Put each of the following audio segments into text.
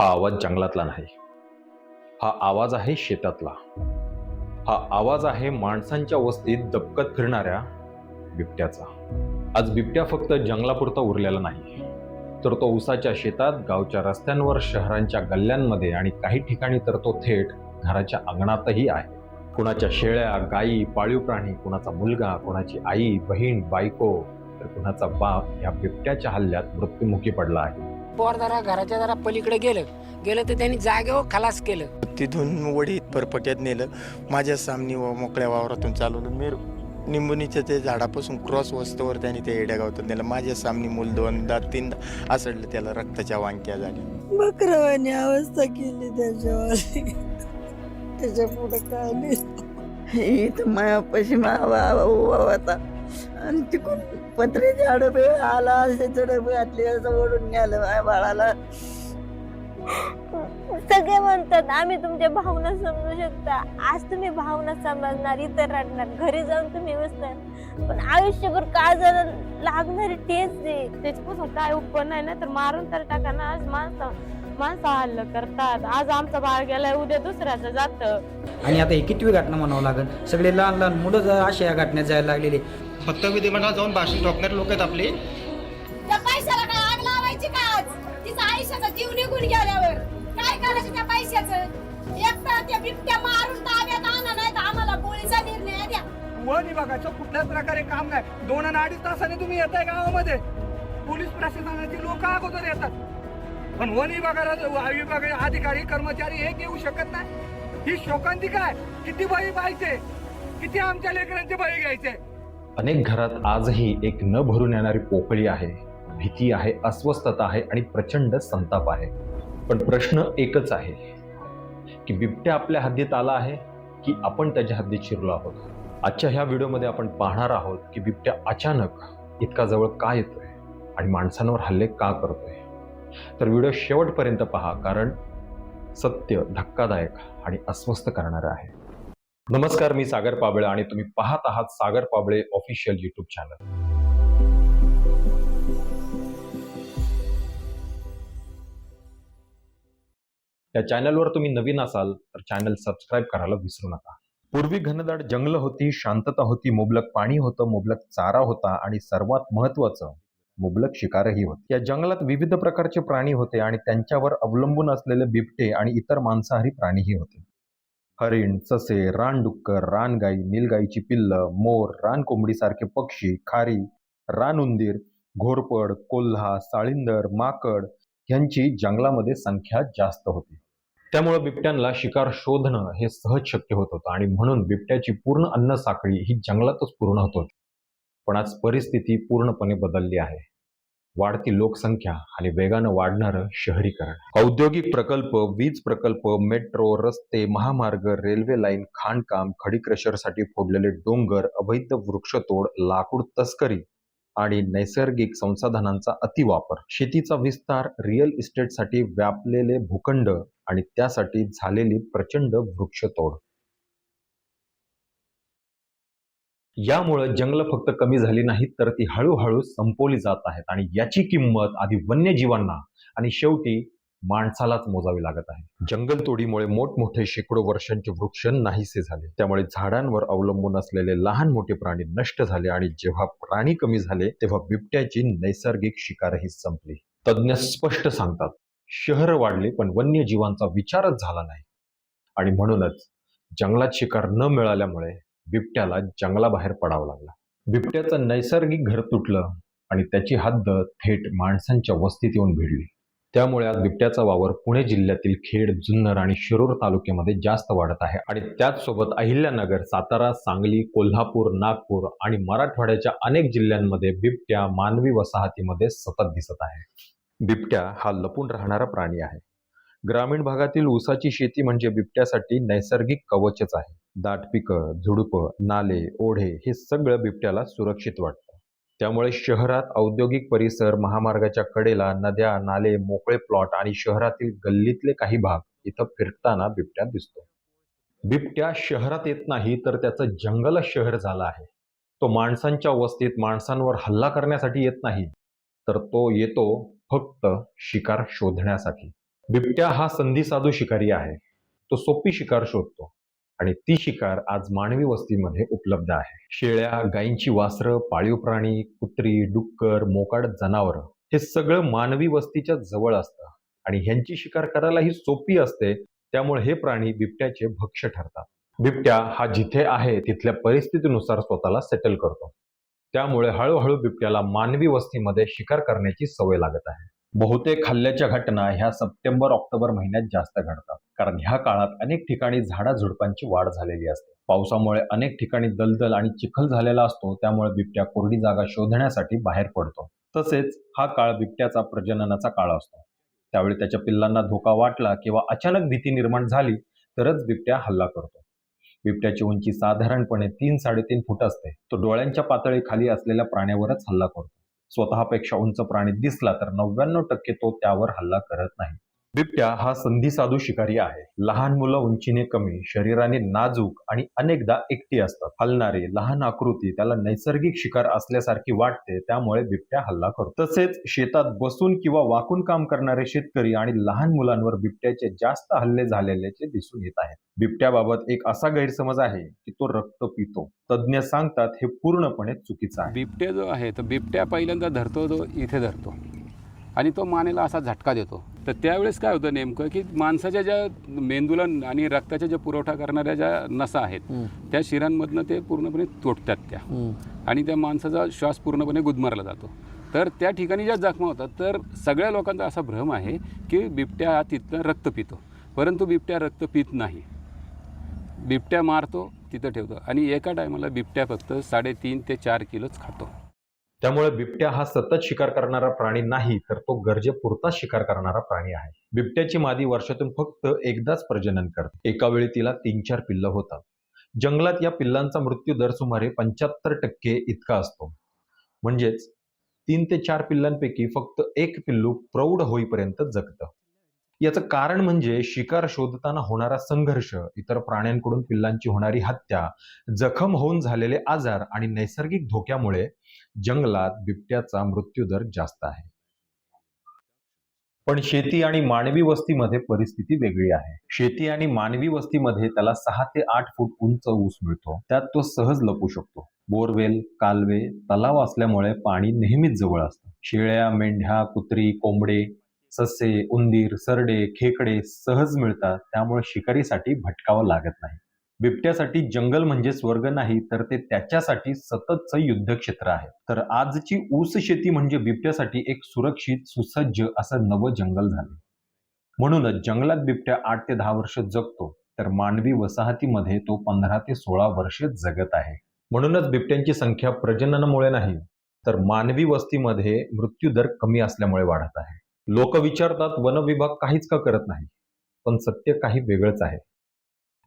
हा आवाज जंगलातला नाही. हा आवाज आहे शेतातला. हा आवाज आहे माणसांच्या वस्तीत दबकत फिरणाऱ्या बिबट्याचा. आज बिबट्या फक्त जंगलापुरता उरलेला नाही तर तो उसाच्या शेतात गावच्या रस्त्यांवर शहरांच्या गल्ल्यांमध्ये आणि काही ठिकाणी तर तो थेट घराच्या अंगणातही आहे. कुणाच्या शेळ्या गायी पाळीव प्राणी कुणाचा मुलगा कुणाची आई बहीण बायको तर कुणाचा बाप या बिबट्याच्या हल्ल्यात मृत्युमुखी पडला आहे. पोर जरा घराच्या जरा पलीकडे गेलं. गेलं तर त्यांनी जागेवर खलास केलं. तिथून वडीत परपट्यात नेलं. माझ्या सामनी व मोकळ्या वावरातून चालवलं. मी निंबुनीच्या ते झाडापासून क्रॉस वस्तूवर त्यांनी ते येड्या गावतात नेलं. माझ्या सामनी मूल दोनदा तीनदा असडलं त्याला रक्ताच्या वांक्या झाल्या. बकरवानी अवस्था केली त्याच्यावर. त्याच्या पुढे काय नाही. इथं मायापाशी मावा होता. आणि तिकडून पत्र्याचे डबे आला असे डबे घातले असं ओढून न्यालं माझ्या बाळाला. सगळे म्हणतात आम्ही तुमच्या भावना समजू शकता. आज तुम्ही भावना समजणार इतर रडणार. घरी जाऊन तुम्ही बसणार. पण आयुष्यभर काळजाला लागणारी टेच दे त्याच्यापासून काय उत्पन्न आहे ना तर मारून तर टाका ना. आज माणसं माणसं हल्ल करतात. आज आमचा बाळ गेलाय उद्या दुसऱ्याचं जात. आणि आता ही कितवी घटना म्हणावं लागेल. सगळे लहान लहान मुलं जर अशा या घटनेत जायला लागलेले फक्त विधिमंडळात जाऊन भाषण ठोकणारे लोक आहेत आपले. त्या पैशाला काय आग लावायची का आज? तिचा आयुष्याचा जीव निघून गेल्यावर. काय करायचं त्या पैशाचं? एक तर त्या बिबट्या मारून ताब्यात आणा नाही तर आम्हाला पोळीचा निर्णय द्या. वन विभागाचं कुठल्याच प्रकारे काम नाही. दोन आणि अडीच तासाने तुम्ही येताय गावामध्ये. पोलीस प्रशासनाची लोक अगोदर येतात. पण वन विभागाला विभागाचे अधिकारी कर्मचारी एक येऊ शकत नाही. ही शोकांतिका आहे किती बळी पाहिजे किती आमच्या लेकरांचे बळी घ्यायचे? अनेक घरात आजही एक न भरून येणारी पोकळी आहे भीती आहे अस्वस्थता आहे आणि प्रचंड संताप आहे. पण प्रश्न एकच आहे की बिबट्या आपल्या हद्दीत आला आहे की आपण त्याच्या हद्दीत शिरलो आहोत? आजच्या ह्या व्हिडिओमध्ये आपण पाहणार आहोत की बिबट्या अचानक इतका जवळ का येतोय आणि माणसांवर हल्ले का करतोय? तर व्हिडिओ शेवटपर्यंत पहा कारण सत्य धक्कादायक आणि अस्वस्थ करणारं आहे. नमस्कार मी सागर पाबळे आणि तुम्ही पाहत आहात Sagar Pabale official YouTube channel या चॅनलवर तुम्ही नवीन असाल तर चॅनल सबस्क्राईब करायला विसरू नका. पूर्वी घनदाट जंगल होती शांतता होती मुबलक पाणी होतं मुबलक चारा होता आणि सर्वात महत्वाचं मुबलक शिकारही होती. या जंगलात विविध प्रकारचे प्राणी होते आणि त्यांच्यावर अवलंबून असलेले बिबटे आणि इतर मांसाहारी प्राणीही होते. हरिण ससे रानडुक्कर रानगाई नीलगाईची पिल्लं मोर रानकोंबडीसारखे पक्षी खारी रानउंदीर घोरपड कोल्हा साळिंदर माकड यांची जंगलामध्ये संख्या जास्त होती. त्यामुळे बिबट्यांना शिकार शोधणं हे सहज शक्य होत होतं आणि म्हणून बिबट्याची पूर्ण अन्न साखळी ही जंगलातच पूर्ण होत होती. पण आज परिस्थिती पूर्णपणे बदलली आहे. वाढती लोकसंख्या आणि वेगानं वाढणारं शहरीकरण. औद्योगिक प्रकल्प वीज प्रकल्प मेट्रो रस्ते महामार्ग रेल्वे लाईन खाणकाम खडी क्रशरसाठी फोडलेले डोंगर अवैध वृक्षतोड लाकूड तस्करी आणि नैसर्गिक संसाधनांचा अतिवापर. शेतीचा विस्तार रिअल इस्टेटसाठी व्यापलेले भूखंड आणि त्यासाठी झालेली प्रचंड वृक्षतोड. यामुळं जंगल फक्त कमी झाली नाहीत तर ती हळूहळू संपवली जात आहेत. आणि याची किंमत आधी वन्यजीवांना आणि शेवटी माणसालाच मोजावी लागत आहे. जंगलतोडीमुळे मोठमोठे शेकडो वर्षांचे वृक्ष नाहीसे झाले. त्यामुळे झाडांवर अवलंबून असलेले लहान मोठे प्राणी नष्ट झाले आणि जेव्हा प्राणी कमी झाले तेव्हा बिबट्याची नैसर्गिक शिकारही संपली. तज्ज्ञ स्पष्ट सांगतात शहर वाढले पण वन्यजीवांचा विचारच झाला नाही. आणि म्हणूनच जंगलात शिकार न मिळाल्यामुळे बिबट्याला जंगलाबाहेर पडावं लागला. बिबट्याचं नैसर्गिक घर तुटलं आणि त्याची हद्द थेट माणसांच्या वस्तीत येऊन भिडली. त्यामुळे आज बिबट्याचा वावर पुणे जिल्ह्यातील खेड जुन्नर आणि शिरूर तालुक्यामध्ये जास्त वाढत आहे. आणि त्याचसोबत अहिल्यानगर सातारा सांगली कोल्हापूर नागपूर आणि मराठवाड्याच्या अनेक जिल्ह्यांमध्ये बिबट्या मानवी वसाहतीमध्ये सतत दिसत आहे. बिबट्या हा लपून राहणारा प्राणी आहे. ग्रामीण भागातील ऊसाची शेती म्हणजे बिबट्यासाठी नैसर्गिक कवचच आहे. दाट पिकं झुडपं नाले ओढे हे सगळं बिबट्याला सुरक्षित वाटतं. त्यामुळे शहरात औद्योगिक परिसर महामार्गाच्या कडेला नद्या नाले मोकळे प्लॉट आणि शहरातील गल्लीतले काही भाग इथं फिरताना बिबट्या दिसतो. बिबट्या शहरात येत नाही तर त्याचं जंगल शहर झालं आहे. तो माणसांच्या वस्तीत माणसांवर हल्ला करण्यासाठी येत नाही. तर तो येतो फक्त शिकार शोधण्यासाठी. बिबट्या हा संधी साधू शिकारी आहे. तो सोपी शिकार शोधतो आणि ती शिकार आज मानवी वस्तीमध्ये उपलब्ध आहे. शेळ्या गायींची वासरं पाळीव प्राणी कुत्री डुक्कर मोकाड जनावरं हे सगळं मानवी वस्तीच्या जवळ असतं आणि ह्यांची शिकार करायला ही सोपी असते. त्यामुळे हे प्राणी बिबट्याचे भक्ष्य ठरतात. बिबट्या हा जिथे आहे तिथल्या परिस्थितीनुसार स्वतःला सेटल करतो. त्यामुळे हळूहळू बिबट्याला मानवी वस्तीमध्ये शिकार करण्याची सवय लागत आहे. बहुतेक हल्ल्याच्या घटना ह्या सप्टेंबर ऑक्टोबर महिन्यात जास्त घडतात. कारण ह्या काळात अनेक ठिकाणी झाडाझुडपांची वाढ झालेली असते. पावसामुळे अनेक ठिकाणी दलदल आणि चिखल झालेला असतो. त्यामुळे बिबट्या कोरडी जागा शोधण्यासाठी बाहेर पडतो. तसेच हा काळ बिबट्याचा प्रजननाचा काळ असतो. त्यावेळी त्याच्या पिल्लांना धोका वाटला किंवा अचानक भीती निर्माण झाली तरच बिबट्या हल्ला करतो. बिबट्याची उंची साधारणपणे तीन साडेतीन फूट असते. तो डोळ्यांच्या पातळीखाली असलेल्या प्राण्यावरच हल्ला करतो. स्वतःपेक्षा उंच प्राणी दिसला तर नव्याण्णव टक्के तो त्यावर हल्ला करत नाही. बिबट्या हा संधी साधू शिकारी आहे. लहान मुलं उंचीने कमी शरीराने नाजूक आणि अनेकदा एकटी असतात. हलणारी लहान आकृती त्याला नैसर्गिक शिकार असल्यासारखी वाटते त्यामुळे बिबट्या हल्ला करतो. तसेच शेतात बसून किंवा वाकून काम करणारे शेतकरी आणि लहान मुलांवर बिबट्याचे जास्त हल्ले झालेल्याचे दिसून येत आहेत. बिबट्याबाबत एक असा गैरसमज आहे की तो रक्त पितो. तज्ज्ञ सांगतात हे पूर्णपणे चुकीचं आहे. बिबट्या जो आहे तर बिबट्या पहिल्यांदा धरतो तो इथे धरतो. आणि तो मानेला असा झटका देतो. तर त्यावेळेस काय होतं नेमकं की माणसाच्या ज्या मेंदूला आणि रक्ताच्या ज्या पुरवठा करणाऱ्या ज्या नसा आहेत त्या शिरांमधनं ते पूर्णपणे तुटतात त्या. आणि त्या माणसाचा श्वास पूर्णपणे गुदमरला जातो. तर त्या ठिकाणी ज्या जखमा होतात तर सगळ्या लोकांचा असा भ्रम आहे की बिबट्या हा तिथनं रक्त पितो. परंतु बिबट्या रक्त पित नाही. बिबट्या मारतो तिथं ठेवतो आणि एका टायमाला बिबट्या फक्त साडेतीन ते चार किलोच खातो. त्यामुळे बिबट्या हा सतत शिकार करणारा प्राणी नाही तर तो गरजेपुरता शिकार करणारा प्राणी आहे. बिबट्याची मादी वर्षातून फक्त एकदाच प्रजनन करते. एका वेळी तिला तीन चार पिल्लं होतात. जंगलात या पिल्लांचा मृत्यू दर सुमारे पंच्याहत्तर टक्के इतका असतो. म्हणजेच तीन ते चार पिल्लांपैकी फक्त एक पिल्लू प्रौढ होईपर्यंत जगतं. याचं कारण म्हणजे शिकार शोधताना होणारा संघर्ष इतर प्राण्यांकडून पिल्लांची होणारी हत्या जखम होऊन झालेले आजार आणि नैसर्गिक धोक्यामुळे जंगलात बिबट्याचा मृत्यूदर जास्त आहे. पण शेती आणि मानवी वस्तीमध्ये परिस्थिती वेगळी आहे. शेती आणि मानवी वस्तीमध्ये त्याला सहा ते आठ फूट उंच ऊस मिळतो. त्यात तो सहज लपू शकतो. बोरवेल कालवे तलाव असल्यामुळे पाणी नेहमीच जवळ असतं. शेळ्या मेंढ्या कुत्री कोंबडे ससे उंदीर सरडे खेकडे सहज मिळतात. त्यामुळे शिकारीसाठी भटकावं लागत नाही. बिबट्यासाठी जंगल म्हणजे स्वर्ग नाही तर ते त्याच्यासाठी सततचं युद्धक्षेत्र आहे. तर आजची ऊस शेती म्हणजे बिबट्यासाठी एक सुरक्षित सुसज्ज असं नवं जंगल झाले. म्हणूनच जंगलात बिबट्या आठ ते दहा वर्ष जगतो तर मानवी वसाहतीमध्ये तो पंधरा ते सोळा वर्ष जगत आहे. म्हणूनच बिबट्यांची संख्या प्रजननामुळे नाही तर मानवी वस्तीमध्ये मृत्यूदर कमी असल्यामुळे वाढत आहे. लोक विचारतात वन विभाग काहीच का करत नाही? पण सत्य काही वेगळंच आहे.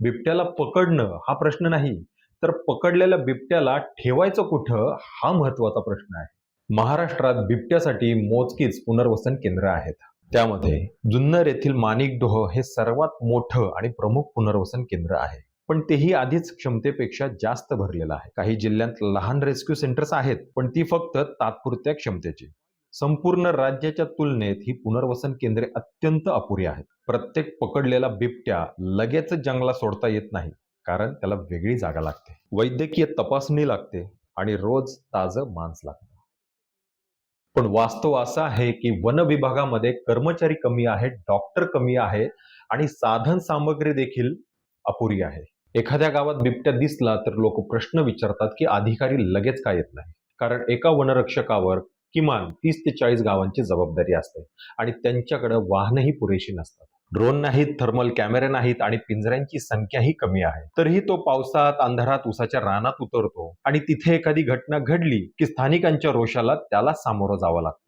बिबट्याला पकडणं हा प्रश्न नाही तर पकडलेल्या बिबट्याला ठेवायचं कुठं हा महत्त्वाचा प्रश्न आहे. महाराष्ट्रात बिबट्यासाठी मोजकीच पुनर्वसन केंद्र आहेत. त्यामध्ये जुन्नर येथील माणिकडोह हे सर्वात मोठं आणि प्रमुख पुनर्वसन केंद्र आहे. पण तेही आधीच क्षमतेपेक्षा जास्त भरलेलं आहे. काही जिल्ह्यात लहान रेस्क्यू सेंटर्स आहेत पण ती फक्त तात्पुरत्या क्षमतेची. संपूर्ण राज्याच्या तुलनेत ही पुनर्वसन केंद्रे अत्यंत अपुरी आहेत. प्रत्येक पकडलेला बिबट्या लगेच जंगला सोडता येत नाही कारण त्याला वेगळी जागा लागते. वैद्यकीय तपासणी लागते आणि रोज ताजं मांस लागतं. पण वास्तव असा आहे की वन विभागामध्ये कर्मचारी कमी आहेत डॉक्टर कमी आहे आणि साधन सामग्री देखील अपुरी आहे. एखाद्या गावात बिबट्या दिसला तर लोक प्रश्न विचारतात की अधिकारी लगेच का येत नाही कारण एका वनरक्षकावर किमान तीस ते चाळीस गावांची जबाबदारी असते. आणि त्यांच्याकडे वाहनही पुरेशी नसतात. ड्रोन नाहीत थर्मल कॅमेरे नाहीत आणि पिंजऱ्यांची संख्याही कमी आहे. तरीही तो पावसात अंधारात उसाच्या रानात उतरतो आणि तिथे एखादी घटना घडली की स्थानिकांच्या रोषाला त्याला सामोरं जावं लागतं.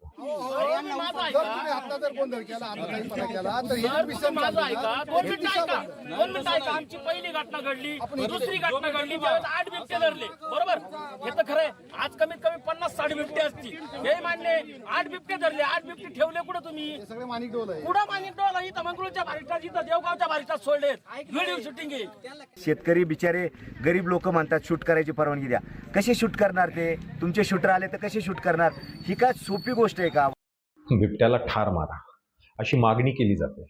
आमची पहिली घटना घडली दुसरी घटना घडली त्यावेळेस आठ बिबटे धरले. बरोबर? हे तर खरंय आज कमीत कमी पन्नास साठ बिबटे असतील. हे मान्य आठ बिबटे धरले. आठ बिबटे ठेवले कुठं तुम्ही? कुठं माणिक डोला? इथं मंगळूरच्या बारिटात इथं देवगावच्या बारिटात सोडलेत व्हिडिओ शूटिंग शेतकरी बिचारे गरीब लोक म्हणतात शूट करायची परवानगी द्या. कसे शूट करणार ते? तुमचे शूटर आले तर कसे शूट करणार? ही काय सोपी गोष्ट आहे का? बिबट्याला ठार मारा अशी मागणी केली जाते.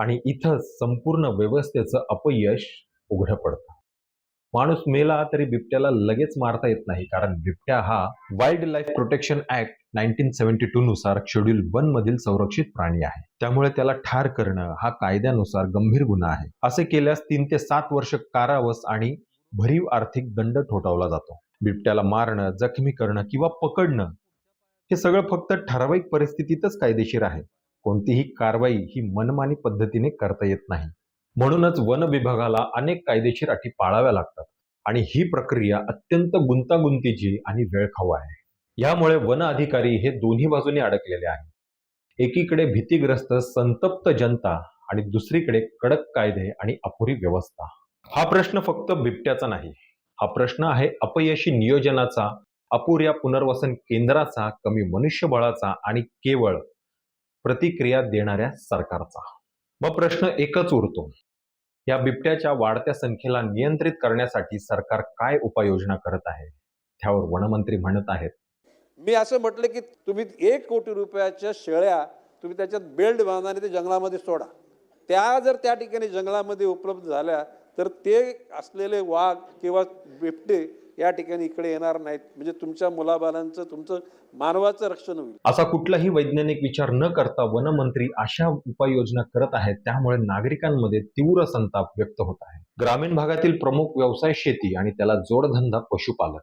आणि इथं संपूर्ण व्यवस्थेचं अपयश उघडं पडतं. माणूस मेला तरी बिबट्याला लगेच मारता येत नाही कारण बिबट्या हा wildlife protection act nineteen seventy two नुसार शेड्यूल वन मधील संरक्षित प्राणी आहे. त्यामुळे त्याला ठार करणं हा कायद्यानुसार गंभीर गुन्हा आहे. असे केल्यास तीन ते सात वर्ष कारावास आणि भरीव आर्थिक दंड ठोठावला जातो. बिबट्याला मारणं जखमी करणं किंवा पकडणं हे सगळं फक्त ठराविक परिस्थितीतच कायदेशीर आहे. कोणतीही कारवाई ही मनमानी पद्धतीने करता येत नाही. म्हणूनच वन विभागाला अनेक कायदेशीर अटी पाळाव्या लागतात आणि ही प्रक्रिया अत्यंत गुंतागुंतीची आणि वेळखाऊ आहे. यामुळे वन अधिकारी हे दोन्ही बाजूने अडकलेले आहेत. एकीकडे भीतीग्रस्त संतप्त जनता आणि दुसरीकडे कडक कायदे आणि अपुरी व्यवस्था. हा प्रश्न फक्त बिबट्याचा नाही. हा प्रश्न आहे अपयशी नियोजनाचा अपुऱ्या पुनर्वसन केंद्राचा कमी मनुष्यबळाचा आणि केवळ प्रतिक्रिया देणाऱ्या सरकारचा. मग प्रश्न एकच उरतो. या बिबट्याच्या वाढत्या संख्येला नियंत्रित करण्यासाठी सरकार काय उपाययोजना करत आहे? त्यावर वनमंत्री म्हणत आहेत. मी असं म्हटलं की तुम्ही एक कोटी रुपयाच्या शेळ्या तुम्ही त्याच्यात बेल्ट बांधाने आणि ते जंगलामध्ये सोडा. त्या जर त्या ठिकाणी जंगलामध्ये उपलब्ध झाल्या तर ते असलेले वाघ किंवा बिबटे या ठिकाणी इकडे येणार नाहीत. म्हणजे तुमच्या मुलाबालांचं तुमचं मानवाचं रक्षण होईल. असा कुठलाही वैज्ञानिक विचार न करता वनमंत्री अशा उपाययोजना करत आहेत त्यामुळे नागरिकांमध्ये तीव्र संताप व्यक्त होत आहे. ग्रामीण भागातील प्रमुख व्यवसाय शेती आणि त्याला जोडधंदा पशुपालन.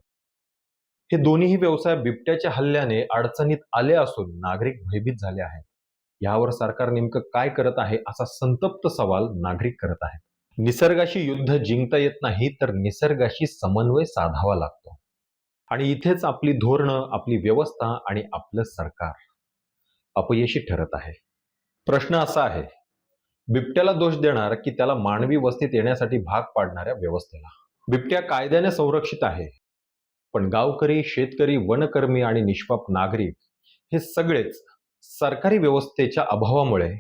हे दोन्हीही व्यवसाय बिबट्याच्या हल्ल्याने अडचणीत आले असून नागरिक भयभीत झाले आहेत. यावर सरकार नेमकं काय करत आहे असा संतप्त सवाल नागरिक करत आहेत. निसर्गाशी युद्ध जिंकता येत नाही तर निसर्गाशी समन्वय साधावा लागतो. आणि इथेच आपली धोरणं आपली व्यवस्था आणि आपलं सरकार अपयशी ठरत आहे. प्रश्न असा आहे बिबट्याला दोष देणार की त्याला मानवी वस्तीत येण्यासाठी भाग पाडणाऱ्या व्यवस्थेला? बिबट्या कायद्याने संरक्षित आहे पण गावकरी शेतकरी वनकर्मी आणि निष्पाप नागरिक हे सगळेच सरकारी व्यवस्थेच्या अभावामुळे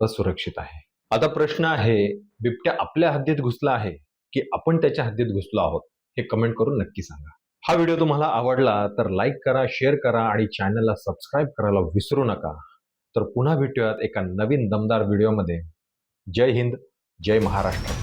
असुरक्षित आहे. आता प्रश्न आहे बिबट्या आपल्या हद्दीत घुसला आहे की आपण त्याच्या हद्दीत घुसलो आहोत? हे कमेंट करून नक्की सांगा. हा व्हिडिओ तुम्हाला आवडला तर लाईक करा शेअर करा आणि चॅनलला सबस्क्राईब करायला विसरू नका. तर पुन्हा भेटूयात एका नवीन दमदार व्हिडिओमध्ये जय हिंद जय महाराष्ट्र.